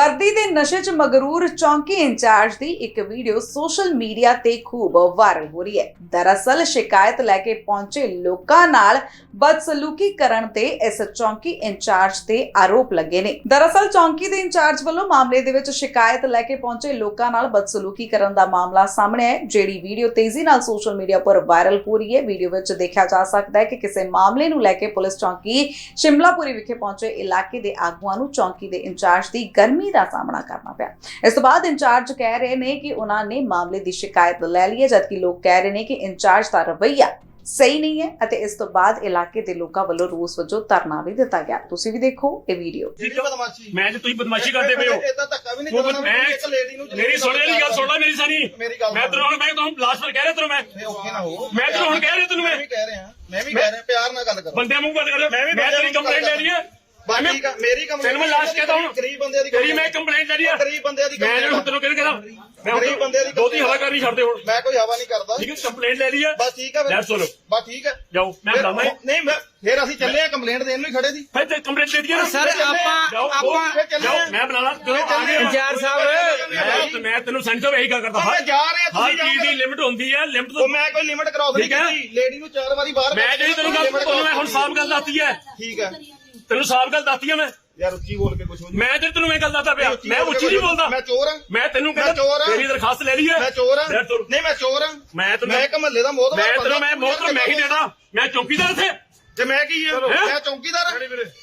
ਵਰਦੀ ਦੇ ਨਸ਼ੇ 'ਚ ਮਗਰੂਰ ਚੌਂਕੀ ਇੰਚਾਰਜ ਦੀ ਇੱਕ ਵੀਡੀਓ ਸੋਸ਼ਲ ਮੀਡੀਆ ਤੇ ਖੂਬ ਵਾਇਰਲ ਹੋ ਰਹੀ ਹੈ। ਦਰਅਸਲ ਸ਼ਿਕਾਇਤ ਲੈ ਕੇ ਪਹੁੰਚੇ ਲੋਕਾਂ ਨਾਲ ਬਦਸਲੂਕੀ ਕਰਨ ਤੇ ਇਸ ਚੌਂਕੀ ਇੰਚਾਰਜ ਤੇ ਆਰੋਪ ਲੱਗੇ ਨੇ। ਦਰਅਸਲ ਚੌਂਕੀ ਦੇ ਇੰਚਾਰਜ ਵੱਲੋਂ ਮਾਮਲੇ ਦੇ ਵਿੱਚ ਸ਼ਿਕਾਇਤ ਲੈ ਕੇ ਪਹੁੰਚੇ ਲੋਕਾਂ ਨਾਲ ਬਦਸਲੂਕੀ ਕਰਨ ਦਾ ਮਾਮਲਾ ਸਾਹਮਣੇ ਹੈ, ਜਿਹੜੀ ਵੀਡੀਓ ਤੇਜ਼ੀ ਨਾਲ ਸੋਸ਼ਲ ਮੀਡੀਆ ਪਰ ਵਾਇਰਲ ਹੋ ਰਹੀ ਹੈ। ਵੀਡੀਓ ਵਿੱਚ ਦੇਖਿਆ ਜਾ ਸਕਦਾ ਹੈ ਕਿ ਕਿਸੇ ਮਾਮਲੇ ਨੂੰ ਲੈ ਕੇ ਪੁਲਿਸ ਚੌਂਕੀ ਸ਼ਿਮਲਾਪੁਰੀ ਵਿਖੇ ਪਹੁੰਚੇ ਇਲਾਕੇ ਦੇ ਆਗੂਆਂ ਨੂੰ ਚੌਂਕੀ ਦੇ ਇੰਚਾਰਜ ਦੀ ਗਰਮੀ ਦਾ ਸਾਹਮਣਾ ਕਰਨਾ ਪਿਆ। ਇਸ ਤੋਂ ਬਾਅਦ ਇੰਚਾਰਜ ਕਹਿ ਰਹੇ ਨੇ ਕਿ ਉਹਨਾਂ ਨੇ ਮਾਮਲੇ ਦੀ ਸ਼ਿਕਾਇਤ ਲੈ ਲਈ ਹੈ ਜਦਕਿ ਲੋਕ ਕਹਿ ਰਹੇ ਨੇ ਕਿ ਇੰਚਾਰਜ ਦਾ ਰਵੱਈਆ ਸਹੀ ਨਹੀਂ ਹੈ ਅਤੇ ਇਸ ਤੋਂ ਬਾਅਦ ਇਲਾਕੇ ਦੇ ਲੋਕਾਂ ਵੱਲੋਂ ਰੋਸ ਵਜੋਂ ਧਰਨਾ ਵੀ ਦਿੱਤਾ ਗਿਆ। ਤੁਸੀਂ ਵੀ ਦੇਖੋ ਇਹ ਵੀਡੀਓ। ਮੈਂ ਤੇ ਤੁਸੀਂ ਬਦਮਾਸ਼ੀ ਕਰਦੇ ਪਏ ਹੋ। ਇਦਾਂ ਧੱਕਾ ਵੀ ਨਹੀਂ ਕਰਨਾ ਮੈਂ ਇੱਕ ਲੇਡੀ ਨੂੰ ਮੇਰੀ ਸੁਣ ਲਈ ਗੱਲ ਸੁਣ ਲੈ ਮੇਰੀ ਸਾਰੀ ਮੈਂ ਤੈਨੂੰ ਹੁਣ ਮੈਂ ਤੁਹਾਨੂੰ ਲਾਸਟ ਵਾਰ ਕਹਿ ਰਿਹਾ ਤੈਨੂੰ ਮੈਂ। ਮੈਂ ਓਕੇ ਨਾ ਹੋ ਮੈਂ ਤੈਨੂੰ ਹੁਣ ਕਹਿ ਰਿਹਾ ਤੈਨੂੰ ਮੈਂ। ਮੈਂ ਵੀ ਕਹਿ ਰਿਹਾ ਮੈਂ ਵੀ ਕਹਿ ਰਿਹਾ ਪਿਆਰ ਨਾਲ ਗੱਲ ਕਰੋ। ਬੰਦਿਆਂ ਮੂੰਹ ਗੱਲ ਕਰ ਮੈਂ ਮੈਂ ਤੇਰੀ ਕੰਪਲੇਂਟ ਲੈ ਲਈ ਹੈ। ਆ ਮੇਰੀ ਕੰਪਲੇਂਟ ਤੈਨੂੰ ਮੈਂ last ਕਹਿ ਤਾ ਹੁਣ। ਗਰੀਬ ਬੰਦਿਆਂ ਦੀ ਤੇਰੀ ਮੈਂ ਕੰਪਲੇਂਟ ਲੈ ਲਈ ਹੈ ਗਰੀਬ ਬੰਦਿਆਂ ਦੀ ਮੈਂ complaint ਜਿਹੜਾ ਤੈਨੂੰ ਕਿਹਨੇ ਕਹਦਾ ਮੈਂ ਗਰੀਬ ਬੰਦੇ ਦੀ ਦੋਤੀ ਹਵਾ ਕਰਨੀ ਛੱਡ ਦੇ ਹੁਣ। ਮੈਂ ਕੋਈ ਹਵਾ ਨਹੀਂ ਕਰਦਾ। ਠੀਕ ਹੈ ਕੰਪਲੇਂਟ ਲੈ ਲਈ ਹੈ ਬਸ ਠੀਕ ਆ ਫਿਰ। ਲੈ ਸੁਣੋ। ਬਸ ਠੀਕ ਹੈ। ਜਾਓ ਮੈਂ ਫਿਰ- ਬੁਲਾਵਾਂ ਨਹੀਂ ਮੈਂ ਫਿਰ ਅਸੀਂ ਚੱਲੇ ਆ ਕੰਪਲੇਂਟ ਦੇਣ ਨੂੰ ਹੀ ਖੜੇ ਸੀ। ਫਿਰ ਤੇ ਕੰਪਲੇਂਟ ਦੇ ਦਈਏ ਨਾ। ਸਰ, ਆਪਾਂ- ਜਾਓ, ਆਪਾਂ- ਫਿਰ ਚੱਲੇ ਜਾਓ ਆ। ਮੈਂ ਆ ਗਏ ਇੰਚਾਰਜ ਸਾਹਿਬ। ਮੈਂ ਮੈਂ ਤੈਨੂੰ ਸੈਂਟਰ ਇਹੀ ਗੱਲ ਕਰਦਾ। ਮੈਂ ਹਰ ਜਾ ਰਿਹਾ ਹਰ ਤੁਸੀਂ ਚੀਜ਼ ਦੀ ਜਾਓ ਲਿਮਿਟ ਹੁੰਦੀ ਹੈ। ਲਿਮਿਟ ਉਹ ਤੋਂ ਮੈਂ ਕੋਈ ਲਿਮਿਟ ਕਰਾਉਸ ਨਹੀਂ ਠੀਕ ਹੈ। ਕੀਤੀ। ਲੇਡੀ ਨੂੰ ਚਾਰ ਵਾਰੀ ਬਾਹਰ ਮੈਂ ਜਿਹੜੀ ਤੈਨੂੰ ਗੱਲ ਤੁਹਾਨੂੰ ਮੈਂ ਹੁਣ ਸਾਫ਼ ਗੱਲ ਦੱਸਤੀ ਹੈ। ਠੀਕ ਹੈ। ਤੈਨੂੰ ਸਾਫ਼ ਗੱਲ ਦੱਸਤੀ ਹੈ ਮੈਂ? ਯਾਰ ਉੱਚੀ ਬੋਲ ਕੇ ਕੁਝ ਹੋ ਮੈਂ ਤੇ ਤੈਨੂੰ ਇਹ ਗੱਲ ਦੱਸਦਾ ਪਿਆ ਮੈਂ ਉੱਚੀ ਨਹੀਂ ਬੋਲਦਾ। ਮੈਂ ਚੋਰ ਹਾਂ ਮੈਂ ਤੈਨੂੰ ਮੈਂ ਕਹਿੰਦਾ। ਤੇਰੀ ਦਰਖਾਸਤ ਲੈ ਲਈ ਹੈ। ਮੈਂ ਚੋਰ ਹਾਂ ਤੁਰ। ਨਹੀਂ ਮੈਂ ਚੋਰ ਹਾਂ ਮੈਂ ਤੈਨੂੰ ਮੈਂ ਇੱਕ ਮਹੱਲੇ ਦਾ ਮੋਹਤ ਮੈਂ ਤੈਨੂੰ ਮੈਂ ਮੋਹਤਰ ਮੈਂ ਹੀ ਦੇਦਾ ਮੈਂ ਚੌਕੀਦਾਰ ਇੱਥੇ। ਤੇ ਮੈਂ ਕੀ ਹਾਂ ਹੈਂ? ਮੈਂ ਚੌਕੀਦਾਰ ਹਾਂ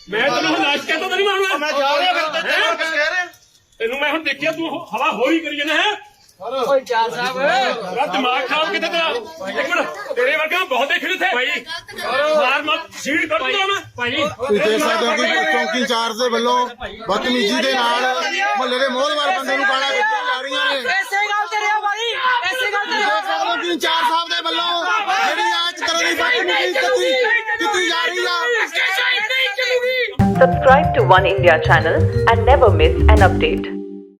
ਮੈਂ ਤੈਨੂੰ ਹੁਣ ਲਾਸ਼ ਕਹਿੰਦਾ ਤਾਂ ਨਹੀਂ ਮਾਰਨਾ ਮੈਂ ਜਾ ਰਿਹਾ ਫਿਰ? ਤੈਨੂੰ ਕਹਿ ਰਿਹਾ। ਤੈਨੂੰ ਮੈਂ ਹੁਣ ਦੇਖਿਆ ਤੂੰ ਹਵਾ ਹੋਰੀ ਕਰੀ ਜਾਂਦਾ ਹੈ? ਓਏ ਚਾਰ ਸਾਹਿਬ। ਤੇਰਾ ਦਿਮਾਗ ਖਰਾਬ ਕਿਤੇ ਤੇਰਾ? ਇੱਕ ਮਿੰਟ ਤੇਰੇ ਵਰਗਾ ਬਹੁਤ ਦੇਖੇ ਇੱਥੇ। ਭਾਈ ਮਾਰ ਮਤ ਸੀੜ ਕਰ ਦੂੰਗਾ ਮੈਂ ਭਾਈ ਤੁਸੀਂ ਦੇਖ ਸਕਦੇ ਹੋ ਕਿ ਚੌਂਕੀ ਇੰਚਾਰਜ ਦੇ ਵੱਲੋਂ ਬਦਤਮੀਜ਼ੀ ਦੇ ਨਾਲ ਮੁਹੱਲੇ ਦੇ ਮੋਹਲਵਾਰ ਬੰਦੇ ਨੂੰ ਗਾਲਾਂ ਕੱਢੀਆਂ ਜਾ ਰਹੀਆਂ ਨੇ। ਐਸੇ ਗੱਲ ਤੇ ਰਿਹਾ ਭਾਈ ਐਸੇ ਗੱਲ ਤੇ ਤੁਸੀਂ ਦੇਖ ਸਕਦੇ ਹੋ ਕਿ ਇੰਚਾਰਜ ਸਾਹਿਬ ਦੇ ਵੱਲੋਂ ਜਿਹੜੀ ਇੱਕ ਤਰ੍ਹਾਂ ਦੀ ਬਦਤਮੀਜ਼ੀ ਕੀਤੀ ਕੀਤੀ ਜਾ ਰਹੀ ਆ। Subscribe to One India channel and never miss an update.